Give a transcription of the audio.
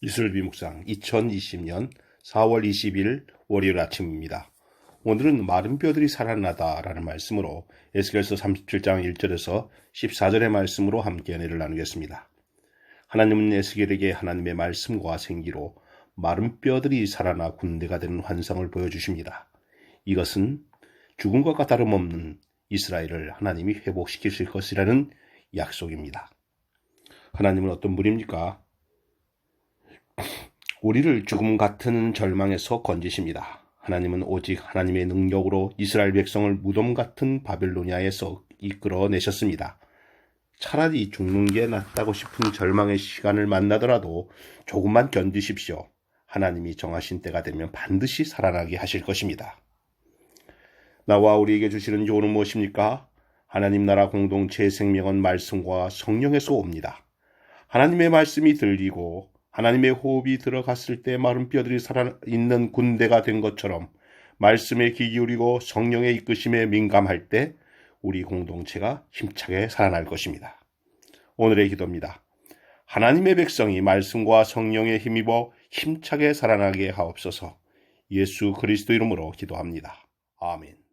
이슬비 묵상 2020년 4월 20일 월요일 아침입니다. 오늘은 마른 뼈들이 살아나다라는 말씀으로 에스겔서 37장 1절에서 14절의 말씀으로 함께 은혜를 나누겠습니다. 하나님은 에스겔에게 하나님의 말씀과 생기로 마른 뼈들이 살아나 군대가 되는 환상을 보여주십니다. 이것은 죽음과 다름없는 이스라엘을 하나님이 회복시키실 것이라는 약속입니다. 하나님은 어떤 분입니까? 우리를 죽음 같은 절망에서 건지십니다. 하나님은 오직 하나님의 능력으로 이스라엘 백성을 무덤 같은 바벨로니아에서 이끌어내셨습니다. 차라리 죽는 게 낫다고 싶은 절망의 시간을 만나더라도 조금만 견디십시오. 하나님이 정하신 때가 되면 반드시 살아나게 하실 것입니다. 나와 우리에게 주시는 교훈은 무엇입니까? 하나님 나라 공동체의 생명은 말씀과 성령에서 옵니다. 하나님의 말씀이 들리고 하나님의 호흡이 들어갔을 때 마른 뼈들이 살아있는 군대가 된 것처럼 말씀에 귀 기울이고 성령의 이끄심에 민감할 때 우리 공동체가 힘차게 살아날 것입니다. 오늘의 기도입니다. 하나님의 백성이 말씀과 성령에 힘입어 힘차게 살아나게 하옵소서 예수 그리스도 이름으로 기도합니다. 아멘.